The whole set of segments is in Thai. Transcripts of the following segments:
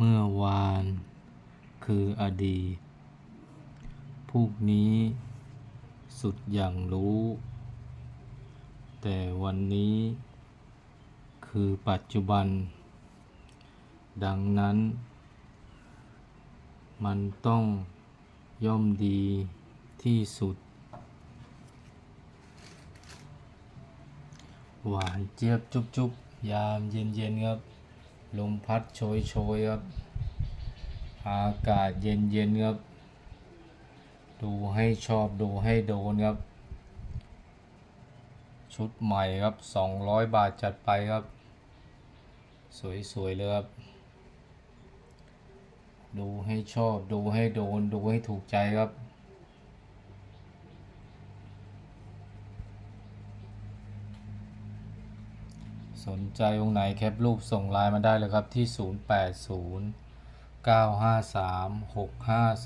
เมื่อวาน คืออดีตพรุ่งนี้ สุดอย่างรู้ แต่วันนี้ คือปัจจุบัน ดังนั้น มันต้องย่อมดีที่สุด หวานเจี๊ยบจุบจุบยามเย็นเย็นๆครับ ลมพัดโชยโชยๆครับ อากาศเย็นเย็นๆครับ ดูให้ชอบดูให้โดนครับ ชุดใหม่ครับ 200 บาทจัดไปครับ สวยๆเลยครับ ดูให้ชอบดูให้โดนดูให้ถูกใจครับ สนใจองค์ไหนแคปรูปส่งไลน์มาได้เลยครับที่ 080 953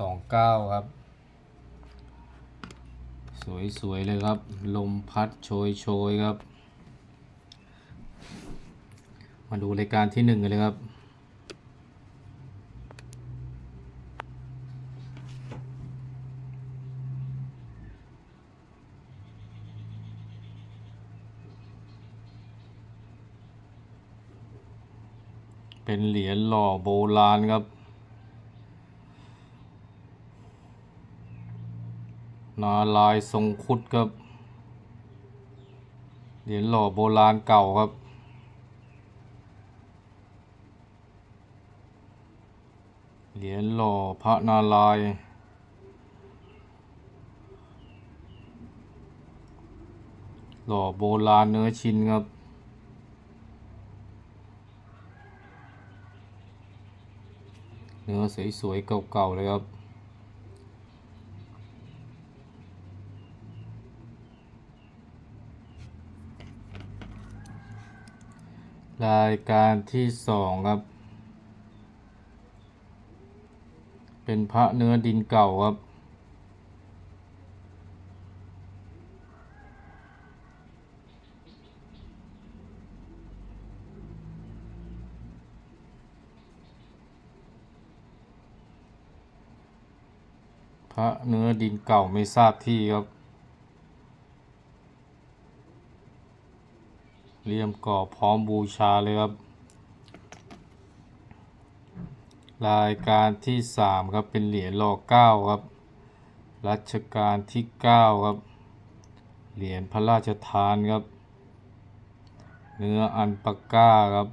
6529 ครับ สวย ๆ เลยครับ ลมพัดโชยโชยๆครับ มาดูรายการที่หนึ่งกันเลยครับ เป็นเหรียญหล่อโบราณครับ นาลายทรงคุดครับ เหรียญหล่อโบราณเก่าครับเหรียญหล่อพระนารายหล่อโบราณเนื้อชิ้นครับ นื้อสวยๆเก่าๆเลยครับรายการที่สองครับ เป็นพระเนื้อดินเก่าครับ เนื้อดินเก่าไม่ทราบที่ครับเรียมก่อพร้อมบูชาเลยครับ รายการที่สามครับ เป็นเหรียญรอเก้าครับ รัชกาลที่เก้าครับ เหรียญพระราชทานครับ เนื้ออันปาก้าครับ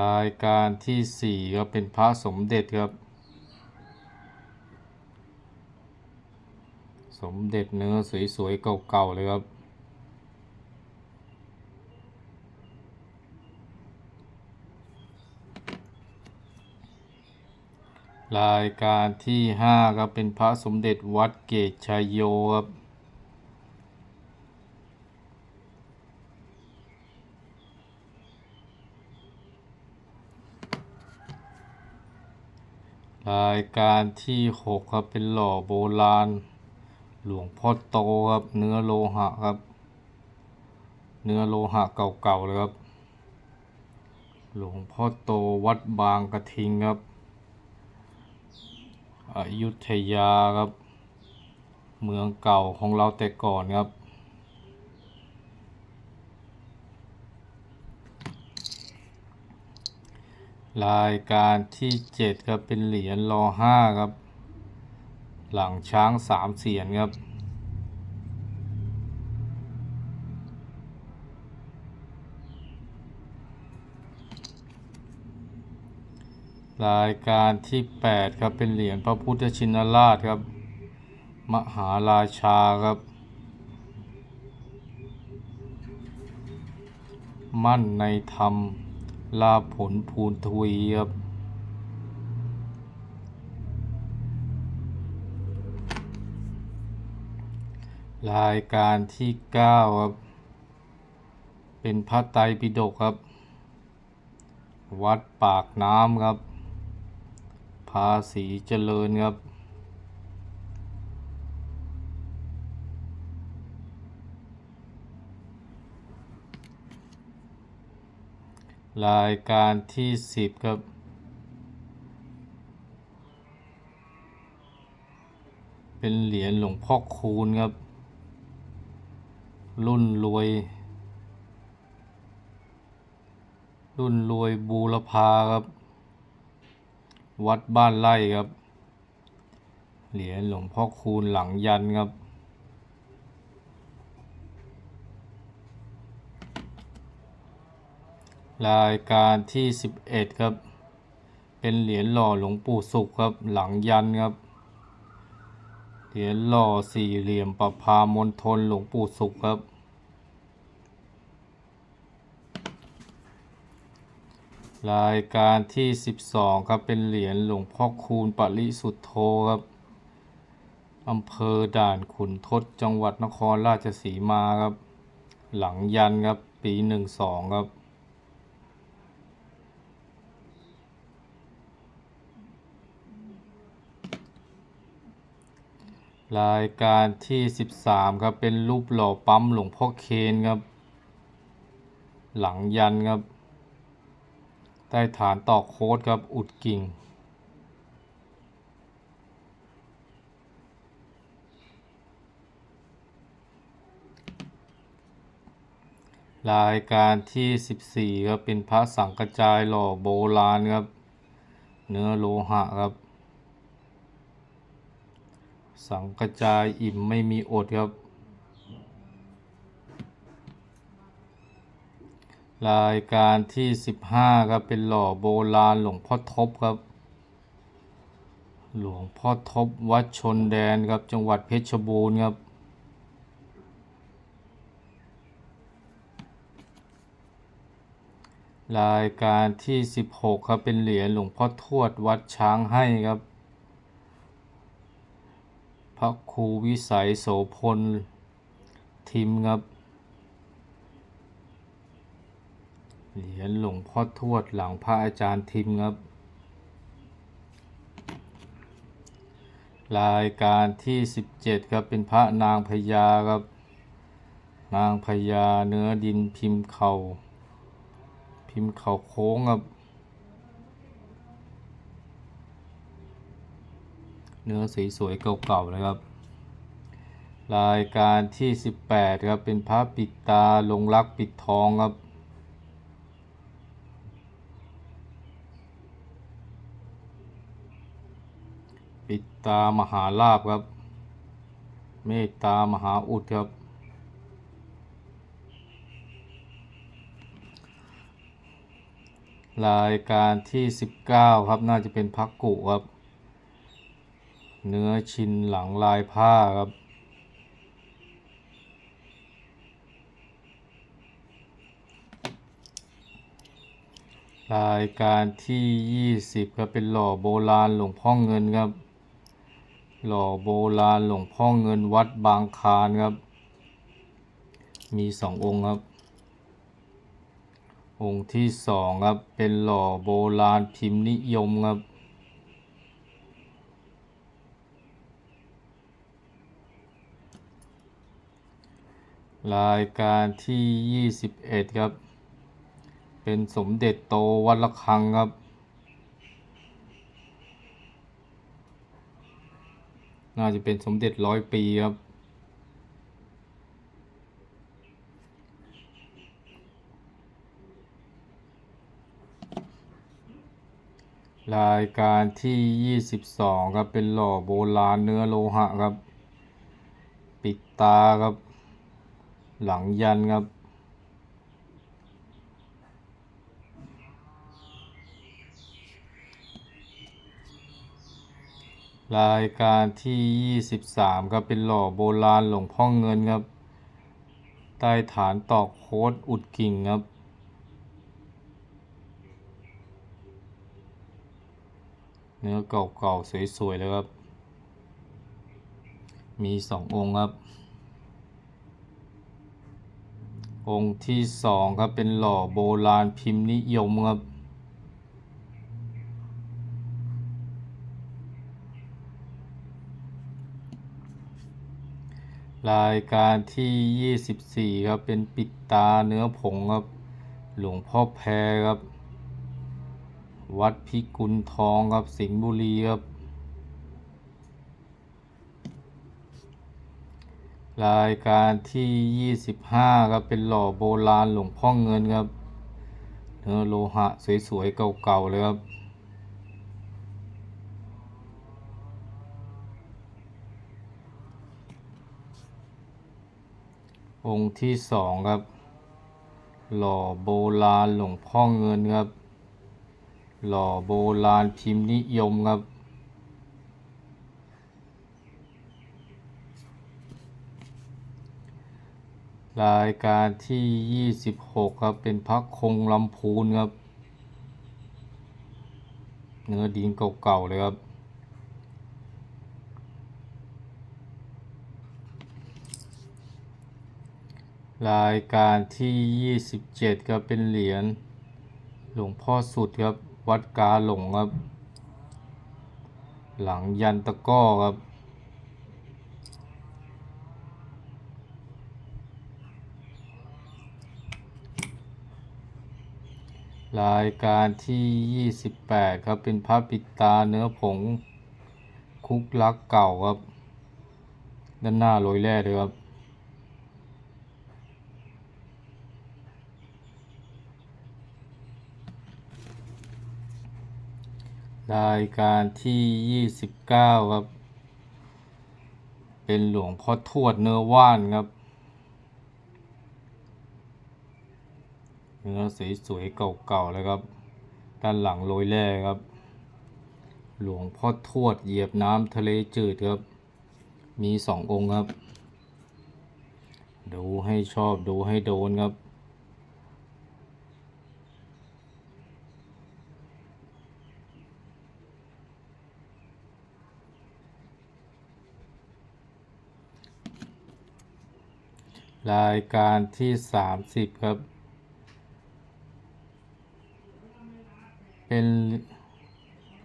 รายการที่สี่ครับ เป็นพระสมเด็จครับ สมเด็จเนื้อสวยๆเก่าๆเลยครับ รายการที่ห้าครับ เป็นพระสมเด็จวัดเกตชัยโยครับ รายการที่หกครับเป็นหล่อโบราณ หลวงพ่อโตครับ เนื้อโลหะครับ เนื้อโลหะเก่าๆเลยครับ หลวงพ่อโตวัดบางกระทิงครับอยุธยาครับ เมืองเก่าของเราแต่ก่อนครับ รายการที่เจ็ดครับ เป็นเหรียญรอห้าครับ หลังช้างสามเสียนครับ รายการที่แปดครับ เป็นเหรียญพระพุทธชินราชครับ มหาราชาครับ มั่นในธรรม ลาผลภูนทวีครับรายการที่เก้าครับ เป็นพระไตรปิฎกครับ วัดปากน้ำครับ ภาษีเจริญครับ รายการที่สิบครับ เป็นเหรียญหลวงพ่อคูณครับ รุ่นรวย รุ่นรวยบูรพาครับ วัดบ้านไร่ครับ เหรียญหลวงพ่อคูณหลังยันครับ รายการที่สิบเอ็ดครับ เป็นเหรียญหล่อหลวงปู่สุขครับ หลังยันครับ เหรียญหล่อสี่เหลี่ยมประพามณฑลหลวงปู่สุขครับ รายการที่สิบสองครับ เป็นเหรียญหลวงพ่อคูณปริสุทธโธครับ อำเภอด่านขุนทดจังหวัดนครราชสีมาครับ หลังยันครับ ปีหนึ่งสองครับ รายการที่สิบสามครับ เป็นรูปหล่อปั๊มหลวงพ่อเคนครับ หลังยันครับ ใต้ฐานตอกโค้ดครับ อุดกิ่ง รายการที่สิบสี่ครับ เป็นพระสังกระจายหล่อโบราณครับ เนื้อโลหะครับ สังกระจายอิ่มไม่มีอดครับ รายการที่สิบห้าครับ เป็นหล่อโบราณหลวงพ่อทบครับ หลวงพ่อทบวัดชนแดนครับจังหวัดเพชรบูรณ์ครับรายการที่สิบหกครับ เป็นเหรียญหลวงพ่อทวดวัดช้างให้ครับ พระครูวิสัยโสพล ทิมครับเหรียญหลวงพ่อทวดหลังพระอาจารย์ทิมครับ รายการที่สิบเจ็ดครับ เป็นพระนางพญาครับ นางพญาเนื้อดินพิมพ์เขา่าพิมพ์เข่าโค้งครับ เนื้อสีสวยเก่าๆเลยครับ รายการที่ 18ครับเป็นพระปิดตาลงรักปิดทองครับ ปิดตามหาลาบครับ เมตตามหาอุดครับรายการที่ 19 ครับ น่าจะเป็นพักกุครับ เนื้อชินหลังลายผ้าครับ รายการที่ 20ครับเป็นหล่อโบราณหลวงพ่อเงินครับ หล่อโบราณหลวงพ่อเงินวัดบางคานครับ มีสององค์ครับ องค์ที่สองครับเป็นหล่อโบราณพิมพ์นิยมครับ รายการที่ 21 ครับ เป็นสมเด็จโตวัดละคังครับ น่าจะเป็นสมเด็จร้อยปีครับ รายการที่ 22 ครับ เป็นหล่อโบราณเนื้อโลหะครับ ปิดตาครับ หลังยันครับ รายการที่ 23 ครับ เป็นหล่อโบราณหลวงพ่อเงินครับ ใต้ฐานตอกโค้ดอุดกิ่งครับเนื้อเก่าๆ สวย ๆ เลยครับ มีสององค์ครับ องค์ที่สองครับเป็นหล่อโบราณพิมพ์นิยมครับรายการที่ 24 ครับ เป็นปิดตาเนื้อผงครับ หลวงพ่อแพรครับ วัดพิกุลทองครับ สิงห์บุรีครับ รายการที่ 25 ครับ เป็นหล่อโบราณหลวงพ่อเงินครับ เนื้อโลหะสวยๆ เก่าๆ เลยครับ องค์ที่สองครับ หล่อโบราณหลวงพ่อเงินครับ หล่อโบราณพิมพ์นิยมครับ รายการที่ 26 ครับ เป็นพักคงลำพูนครับ เนื้อดินเก่าๆเลยครับรายการที่ 27 ครับ เป็นเหรียญหลวงพ่อสุดครับ วัดกาหลงครับ หลังยันตะก้อครับ รายการที่ 28 ครับ เป็นพระปิดตาเนื้อผงคุกลักเก่าครับ ด้านหน้าโรยแร่เลยครับ รายการที่ 29 ครับ เป็นหลวงพ่อทวดเนื้อว่านครับ เนื้อสวยๆเก่าๆเลยครับ ด้านหลังโรยแร่ครับ หลวงพ่อทวดเหยียบน้ำทะเลจืดครับ มีสององค์ครับ ดูให้ชอบดูให้โดนครับรายการที่ 30 ครับ เป็น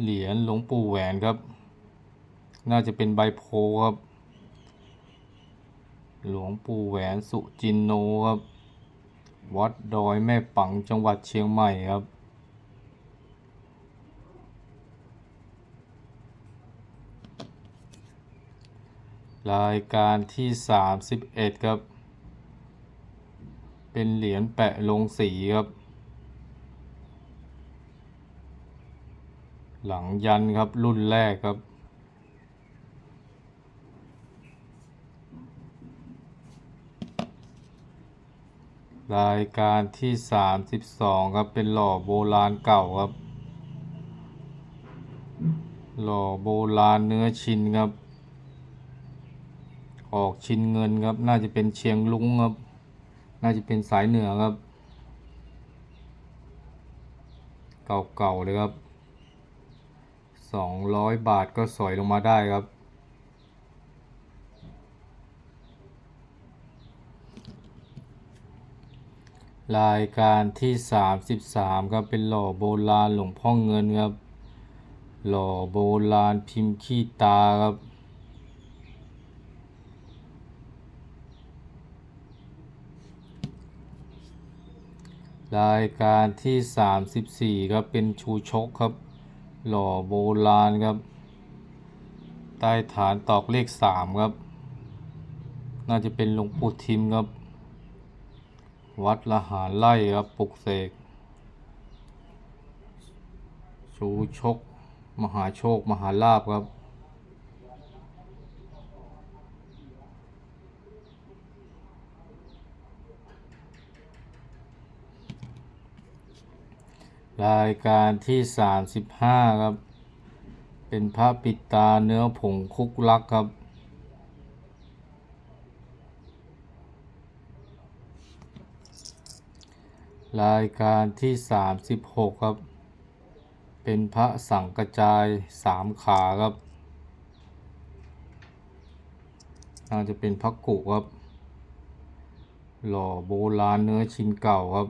เหรียญหลวงปู่แหวนครับ น่าจะเป็นใบโพครับ หลวงปู่แหวนสุจินโนครับ วัดดอยแม่ปังจังหวัดเชียงใหม่ครับรายการที่ 31 ครับ เป็นเหรียญแปะลงสีครับ หลังยันครับรุ่นแรกครับ รายการที่ 32 ครับ เป็นหล่อโบราณเก่าครับ หล่อโบราณเนื้อชินครับ ออกชินเงินครับ น่าจะเป็นเชียงลุงครับ น่าจะเป็นสายเหนือครับ เก่าๆเลยครับ สองร้อยบาทก็สอยลงมาได้ครับ รายการที่ 33 ครับ เป็นหล่อโบราณหลวงพ่อเงินครับ หล่อโบราณพิมพ์ขี้ตาครับรายการที่ 34 ครับ เป็นชูชกครับ หล่อโบราณครับ ใต้ฐานตอกเลข3ครับ น่าจะเป็นหลวงปู่ทิมครับ วัดละหารไล่ครับปลุกเสกชูชก มหาโชค มหาลาภครับ รายการที่ 35 ครับ เป็นพระปิดตาเนื้อผงคุกลักครับ รายการที่ 36 ครับ เป็นพระสังกระจายสามขาครับน่าจะเป็นพระกุครับ หล่อโบราณเนื้อชิ้นเก่าครับ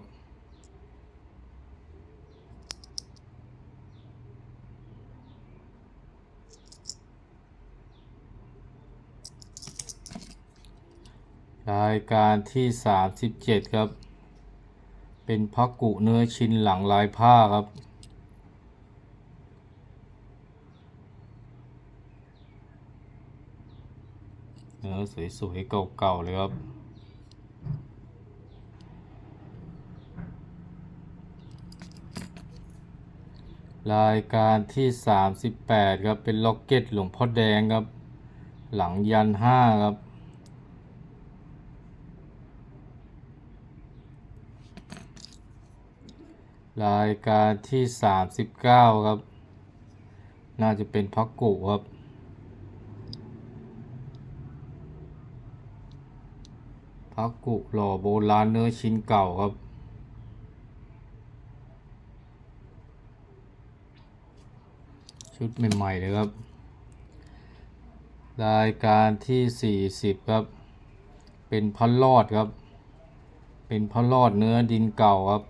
รายการที่ 37 ครับ เป็นพักกุเนื้อชิ้นหลังลายผ้าครับ เนื้อสวยๆเก่าๆเลยครับรายการที่ 38 ครับ เป็นล็อกเก็ตหลวงพ่อแดงครับ หลังยันห้าครับ รายการที่ 39 ครับ น่าจะเป็นพักกุครับ พักกุหล่อโบราณเนื้อชิ้นเก่าครับ ชุดใหม่ๆเลยครับ รายการที่ 40 ครับ เป็นพันลอดครับ เป็นพระลอดเนื้อดินเก่าครับ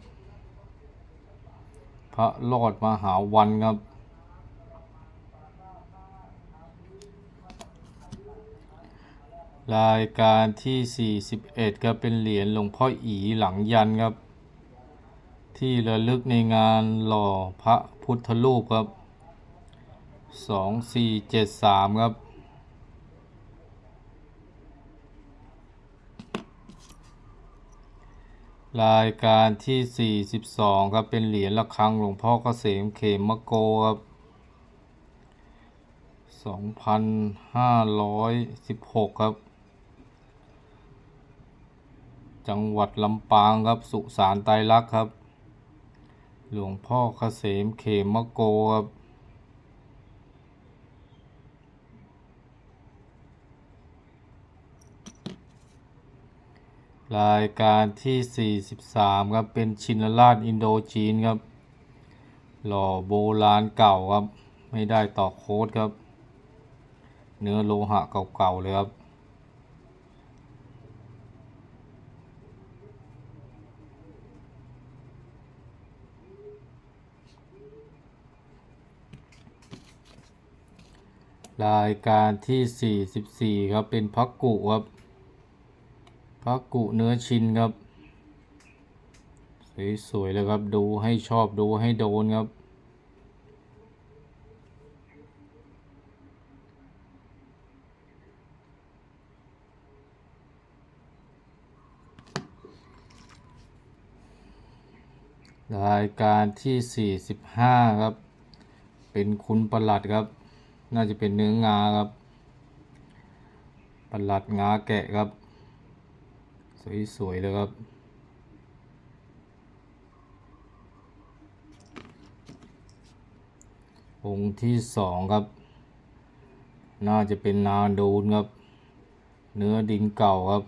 ระลอดมหาวันครับ รายการที่ 41ครับเป็นเหรียญหลวงพ่ออีหลังยันครับ ที่ระลึกในงานหล่อพระพุทธรูปครับสองสี่เจ็ดสามครับ รายการที่สี่สิบสองครับ เป็นเหรียญระฆังหลวงพ่อเกษมเขมมะโกครับสองพันห้าร้อยสิบหกครับ จังหวัดลำปางครับ สุสานไตรลักษณ์ครับ หลวงพ่อเกษมเขมมะโกครับ รายการที่ 43 ครับ เป็นชินราชอินโดจีนครับ หล่อโบราณเก่าครับ ไม่ได้ต่อโค้ดครับ เนื้อโลหะเก่าๆเลยครับรายการที่ 44 ครับ เป็นพักกุครับ พักกุเนื้อชินครับ สวยๆเลยครับดูให้ชอบดูให้โดนครับรายการที่ 45 ครับ เป็นคุณประหลัดครับ น่าจะเป็นเนื้องาครับ ประหลัดงาแกะครับ สวยๆเลยครับองค์ที่สองครับ น่าจะเป็นนาดูนครับ เนื้อดินเก่าครับ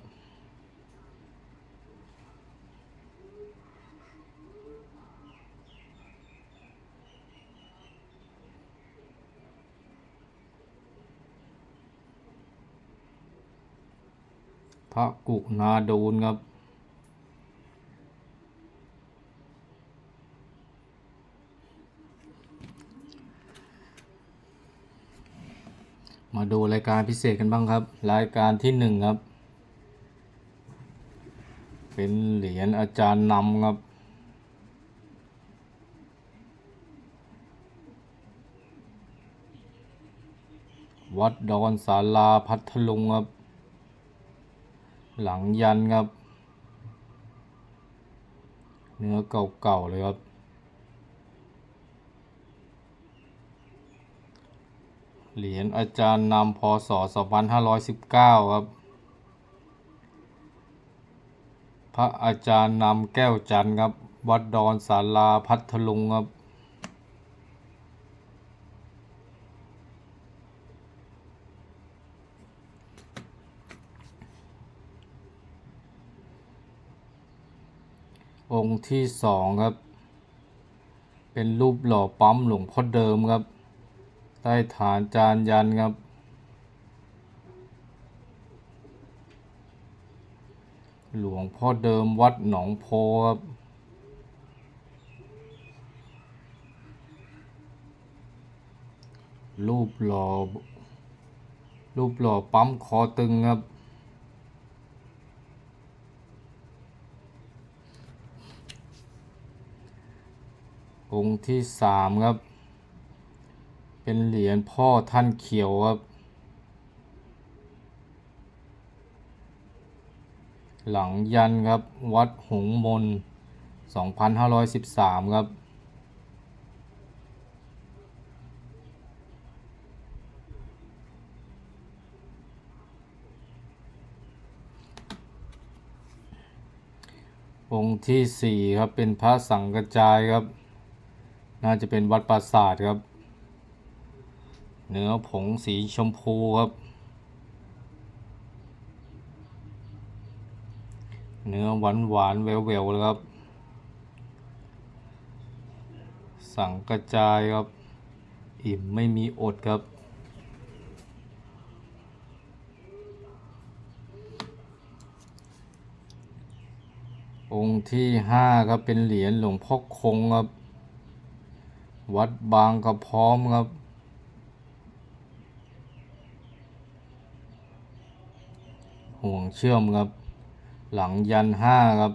พระกุนาดูนครับ มาดูรายการพิเศษกันบ้างครับ รายการที่หนึ่งครับ เป็นเหรียญอาจารย์นำครับวัดดอนศาลาพัทลุงครับ หลังยันครับ เนื้อเก่าๆเลยครับ เหรียญอาจารย์นำพศ 2519 ครับ พระอาจารย์นำแก้วจันทร์ครับ วัดดอนศาลาพัทลุงครับ องค์ที่สองครับ เป็นรูปหล่อปั๊มหลวงพ่อเดิมครับ ใต้ฐานจานยันครับ หลวงพ่อเดิมวัดหนองโพครับรูปหล่อรูปหล่อปั๊มคอตึงครับ ร องค์ที่สามครับ เป็นเหรียญพ่อท่านเขียวครับ หลังยันครับ วัดหงส์มน 2513 ครับองค์ที่สี่ครับเป็นพระสังกระจายครับ น่าจะเป็นวัดปราสาทครับ เนื้อผงสีชมพูครับ เนื้อหวานหวานแววแววๆเลยครับ สั่งกระจายครับ อิ่มไม่มีอดครับองค์ที่ห้าครับเป็นเหรียญหลวงพ่อคงครับ วัดบางกระพร้อมครับ ห่วงเชื่อมครับ หลังยันห้าครับ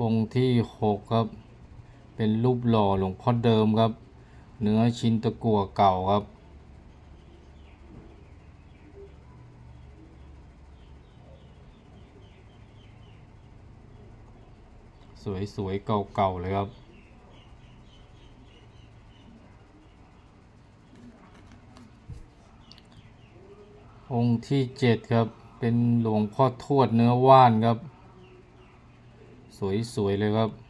องค์ที่หกครับ เป็นรูปหล่อหลวงพ่อเดิมครับ เนื้อชิ้นตะกั่วเก่าครับ สวยๆ เก่าๆ เลยครับองค์ที่เจ็ดครับ เป็นหลวงพ่อทวดเนื้อว่านครับ สวย ๆ เลยครับ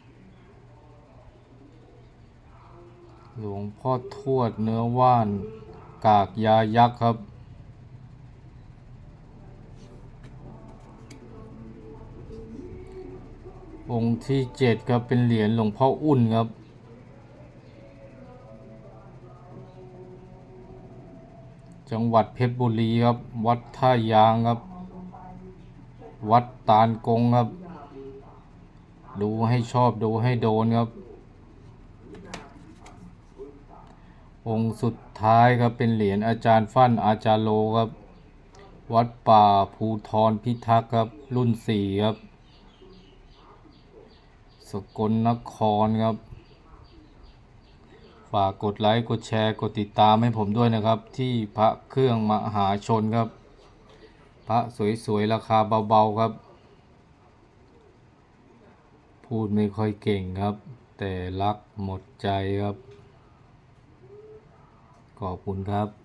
หลวงพ่อทวดเนื้อว่าน กากยายักษ์ครับ องค์ที่เจ็ดครับเป็นเหรียญหลวงพ่ออุ่นครับ จังหวัดเพชรบุรีครับ วัดท่ายางครับ วัดตาลกงครับ ดูให้ชอบดูให้โดนครับ องค์สุดท้ายครับเป็นเหรียญอาจารย์ฟั่นอาจารย์โลครับ วัดป่าภูทรพิทักษ์ครับ รุ่นสี่ครับ สกลนครครับ ฝากกดไลค์กดแชร์กดติดตามให้ผมด้วยนะครับ ที่พระเครื่องมหาชนครับ พระสวยๆราคาเบาๆครับ พูดไม่ค่อยเก่งครับ แต่รักหมดใจครับ ขอบคุณครับ